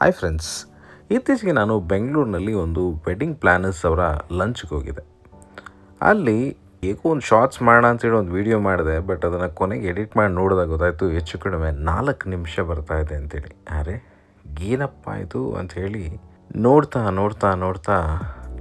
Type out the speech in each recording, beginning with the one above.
Hi friends ಇತ್ತೀಚೆಗೆ ನಾನು ಬೆಂಗಳೂರಿನಲ್ಲಿ ಒಂದು ವೆಡ್ಡಿಂಗ್ ಪ್ಲ್ಯಾನರ್ಸ್ ಅವರ ಲಂಚ್ಗೆ ಹೋಗಿದ್ದೆ. ಅಲ್ಲಿ ಏಕೋ ಒಂದು ಶಾರ್ಟ್ಸ್ ಮಾಡೋಣ ಅಂತೇಳಿ ಒಂದು ವಿಡಿಯೋ ಮಾಡಿದೆ ಬಟ್ ಅದನ್ನು ಕೊನೆಗೆ ಎಡಿಟ್ ಮಾಡಿ ನೋಡಿದಾಗ ಗೊತ್ತಾಯಿತು ಹೆಚ್ಚು ಕಡಿಮೆ ನಾಲ್ಕು ನಿಮಿಷ ಬರ್ತಾ ಇದೆ ಅಂತೇಳಿ ಅರೆ ಏನಪ್ಪ ಇದು ಅಂಥೇಳಿ ನೋಡ್ತಾ ನೋಡ್ತಾ ನೋಡ್ತಾ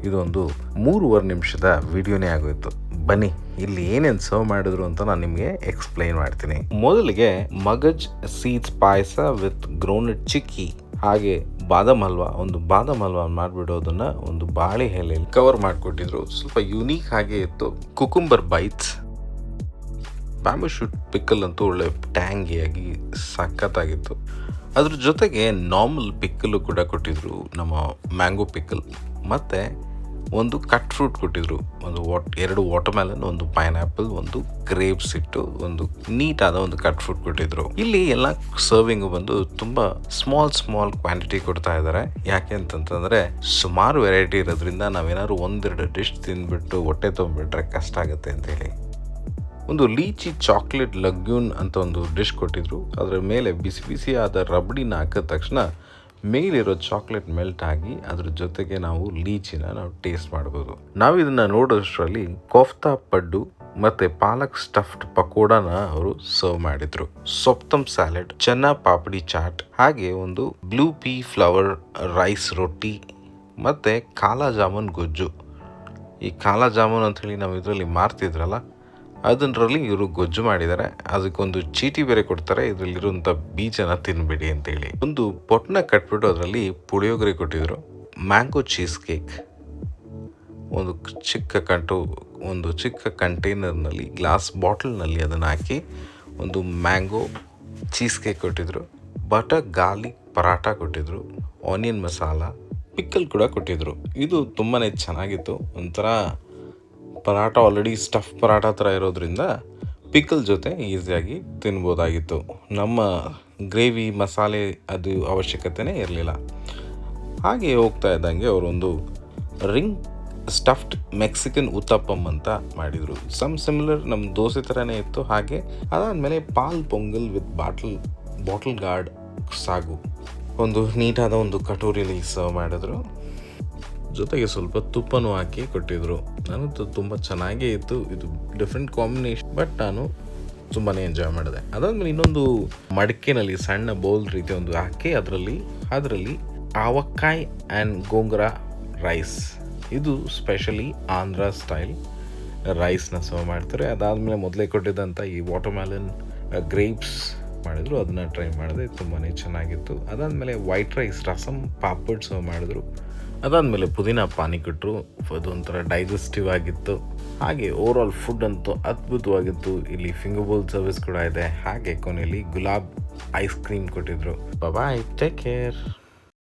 ಇದೊಂದು ಮೂರುವರೆ ನಿಮಿಷದ ವಿಡಿಯೋನೇ ಆಗೋಯ್ತು. ಬನ್ನಿ, ಇಲ್ಲಿ ಏನೇನು ಸರ್ವ್ ಮಾಡಿದ್ರು ಅಂತ ನಾನು ನಿಮಗೆ ಎಕ್ಸ್ಪ್ಲೈನ್ ಮಾಡ್ತೀನಿ. ಮೊದಲಿಗೆ ಮಗಜ್ ಸೀಡ್ಸ್ ಪಾಯಸ ವಿತ್ ಗ್ರೌಂಡ್ ಚಿಕ್ಕಿ ಹಾಗೆ ಬಾದಾಮ್ ಹಲ್ವಾ, ಒಂದು ಬಾದಾಮ್ ಹಲ್ವಾ ಮಾಡಿಬಿಡೋದನ್ನ ಒಂದು ಬಾಳೆ ಎಲೆಯಲ್ಲಿ ಕವರ್ ಮಾಡಿಕೊಟ್ಟಿದ್ರು. ಸ್ವಲ್ಪ ಯುನೀಕ್ ಹಾಗೆ ಇತ್ತು. Cucumber bites bamboo shoot pickle ಅಂತೂ ಒಳ್ಳೆ ಟ್ಯಾಂಗಿಯಾಗಿ ಸಖತ್ತಾಗಿತ್ತು. ಅದ್ರ ಜೊತೆಗೆ ನಾರ್ಮಲ್ ಪಿಕ್ಕಲು ಕೂಡ ಕೊಟ್ಟಿದ್ರು ನಮ್ಮ ಮ್ಯಾಂಗೋ ಪಿಕ್ಕಲ್ ಮತ್ತು ಒಂದು ಕಟ್ ಫ್ರೂಟ್ ಕೊಟ್ಟಿದ್ರು. ಒಂದು ವಾಟ್ ಎರಡು ವಾಟರ್ ಮೆಲನ್ ಒಂದು ಪೈನಾಪಲ್ ಒಂದು ಗ್ರೇಪ್ಸ್ ಇಟ್ಟು ಒಂದು ನೀಟಾದ ಒಂದು ಕಟ್ ಫ್ರೂಟ್ ಕೊಟ್ಟಿದ್ರು. ಇಲ್ಲಿ ಎಲ್ಲ ಸರ್ವಿಂಗ್ ಬಂದು ತುಂಬಾ ಸ್ಮಾಲ್ ಸ್ಮಾಲ್ ಕ್ವಾಂಟಿಟಿ ಕೊಡ್ತಾ ಇದ್ದಾರೆ ಯಾಕೆ ಅಂತಂತಂದ್ರೆ ಸುಮಾರು ವೆರೈಟಿ ಇರೋದ್ರಿಂದ ನಾವೇನಾದ್ರು ಒಂದೆರಡು ಡಿಶ್ ತಿಂದ್ಬಿಟ್ಟು ಹೊಟ್ಟೆ ತೊಗೊಂಡ್ಬಿಟ್ರೆ ಕಷ್ಟ ಆಗುತ್ತೆ ಅಂತ ಹೇಳಿ. ಒಂದು ಲೀಚಿ ಚಾಕ್ಲೇಟ್ ಲಗ್ಯೂನ್ ಅಂತ ಒಂದು ಡಿಶ್ ಕೊಟ್ಟಿದ್ರು. ಅದರ ಮೇಲೆ ಬಿಸಿ ಬಿಸಿ ಆದ ರಬಡಿನ ಹಾಕಿದ ತಕ್ಷಣ ಮೇಲಿರೋ ಚಾಕ್ಲೇಟ್ ಮೆಲ್ಟ್ ಆಗಿ ಅದ್ರ ಜೊತೆಗೆ ನಾವು ಲೀಚಿನ ನಾವು ಟೇಸ್ಟ್ ಮಾಡ್ಬೋದು. ನಾವು ಇದನ್ನ ನೋಡೋಷ್ಟರಲ್ಲಿ ಕೋಫ್ತಾ ಪಡ್ಡು ಮತ್ತೆ ಪಾಲಕ್ ಸ್ಟಫ್ಡ್ ಪಕೋಡಾನ ಅವರು ಸರ್ವ್ ಮಾಡಿದ್ರು. ಸೊಪ್ತಮ್ ಸ್ಯಾಲೆಡ್, ಚೆನ್ನ ಪಾಪಡಿ ಚಾಟ್, ಹಾಗೆ ಒಂದು ಬ್ಲೂ ಪೀ ಫ್ಲವರ್ ರೈಸ್ ರೊಟ್ಟಿ ಮತ್ತೆ ಕಾಲಾ ಜಾಮೂನ್ ಗೊಜ್ಜು. ಈ ಕಾಲಾ ಜಾಮೂನ್ ಅಂತ ಹೇಳಿ ನಾವು ಇದರಲ್ಲಿ ಮಾರ್ತಿದ್ರಲ್ಲ ಅದರಲ್ಲಿ ಇವರು ಗೊಜ್ಜು ಮಾಡಿದ್ದಾರೆ. ಅದಕ್ಕೊಂದು ಚೀಟಿ ಬೇರೆ ಕೊಡ್ತಾರೆ. ಇದರಲ್ಲಿರುವಂಥ ಬೀಜನ ತಿನ್ನಬೇಡಿ ಅಂತೇಳಿ. ಒಂದು ಪೊಟ್ನ ಕಟ್ಬಿಟ್ಟು ಅದರಲ್ಲಿ ಪುಳಿಯೋಗರೆ ಕೊಟ್ಟಿದ್ರು. Mango cheese cake. ಒಂದು ಚಿಕ್ಕ ಕಂಟು, ಒಂದು ಚಿಕ್ಕ ಕಂಟೈನರ್ನಲ್ಲಿ, ಗ್ಲಾಸ್ ಬಾಟಲ್ನಲ್ಲಿ ಅದನ್ನು ಹಾಕಿ ಒಂದು ಮ್ಯಾಂಗೋ ಚೀಸ್ ಕೇಕ್ ಕೊಟ್ಟಿದ್ರು. ಬಟರ್ ಗಾರ್ಲಿಕ್ ಪರಾಟ ಕೊಟ್ಟಿದ್ರು. ಆನಿಯನ್ ಮಸಾಲ, ಪಿಕ್ಕಲ್ ಕೂಡ ಕೊಟ್ಟಿದ್ರು. ಇದು ತುಂಬಾ ಚೆನ್ನಾಗಿತ್ತು. ಒಂಥರ ಪರಾಟ ಆಲ್ರೆಡಿ ಸ್ಟಫ್ ಪರಾಟ ಥರ ಇರೋದ್ರಿಂದ ಪಿಕಲ್ ಜೊತೆ ಈಸಿಯಾಗಿ ತಿನ್ಬೋದಾಗಿತ್ತು. ನಮ್ಮ ಗ್ರೇವಿ ಮಸಾಲೆ ಅದು ಅವಶ್ಯಕತೆನೇ ಇರಲಿಲ್ಲ. ಹಾಗೆ ಹೋಗ್ತಾ ಇದ್ದಂಗೆ ಅವರೊಂದು ರಿಂಗ್ ಸ್ಟಫ್ಡ್ ಮೆಕ್ಸಿಕನ್ ಉತ್ತಪ್ಪಮ್ ಅಂತ ಮಾಡಿದರು. ಸಮ್ ಸಿಮಿಲರ್ ನಮ್ಮ ದೋಸೆ ಥರನೇ ಇತ್ತು. ಹಾಗೆ ಅದಾದಮೇಲೆ Pal pongal with bottle bottle gourd ಸಾಗು. ಒಂದು ನೀಟಾದ ಒಂದು ಕಟೋರಿಯಲ್ಲಿ ಸರ್ವ್ ಮಾಡಿದ್ರು. ಜೊತೆಗೆ ಸ್ವಲ್ಪ ತುಪ್ಪನೂ ಹಾಕಿ ಕೊಟ್ಟಿದ್ರು. ನನಗೆ ತುಂಬ ಚೆನ್ನಾಗೇ ಇತ್ತು. ಇದು ಡಿಫ್ರೆಂಟ್ ಕಾಂಬಿನೇಷನ್ ಬಟ್ ನಾನು ತುಂಬಾ ಎಂಜಾಯ್ ಮಾಡಿದೆ. ಅದಾದ್ಮೇಲೆ ಇನ್ನೊಂದು ಮಡಿಕೆನಲ್ಲಿ ಸಣ್ಣ ಬೌಲ್ ರೀತಿ ಒಂದು ಹಾಕಿ ಅದರಲ್ಲಿ ಅದರಲ್ಲಿ ಆವಕ್ಕಾಯಿ ಆ್ಯಂಡ್ ಗೋಂಗ್ರಾ ರೈಸ್ ಇದು ಸ್ಪೆಷಲಿ ಆಂಧ್ರ ಸ್ಟೈಲ್ ರೈಸ್ನ ಸರ್ವ್ ಮಾಡ್ತಾರೆ. ಅದಾದಮೇಲೆ ಮೊದಲೇ ಕೊಟ್ಟಿದ್ದಂಥ ಈ ವಾಟರ್ಮೆಲನ್ ಗ್ರೇಪ್ಸ್ ಮಾಡಿದ್ರು, ಅದನ್ನು ಟ್ರೈ ಮಾಡಿದೆ ತುಂಬಾ ಚೆನ್ನಾಗಿತ್ತು. ಅದಾದಮೇಲೆ white rice rasam papad serve ಮಾಡಿದ್ರು. ಅದಾದಮೇಲೆ ಪುದೀನ ಪಾನಿ ಕೊಟ್ಟರು ಅದು ಒಂಥರ ಡೈಜೆಸ್ಟಿವ್ ಆಗಿತ್ತು. ಹಾಗೆ ಓವರ್ ಆಲ್ ಫುಡ್ ಅಂತೂ ಅದ್ಭುತವಾಗಿತ್ತು. ಇಲ್ಲಿ ಫಿಂಗರ್ ಬೋಲ್ ಸರ್ವಿಸ್ ಕೂಡ ಇದೆ. ಹಾಗೆ ಕೊನೆಯಲ್ಲಿ ಗುಲಾಬ್ ಐಸ್ ಕ್ರೀಮ್ ಕೊಟ್ಟಿದ್ರು. Bye take care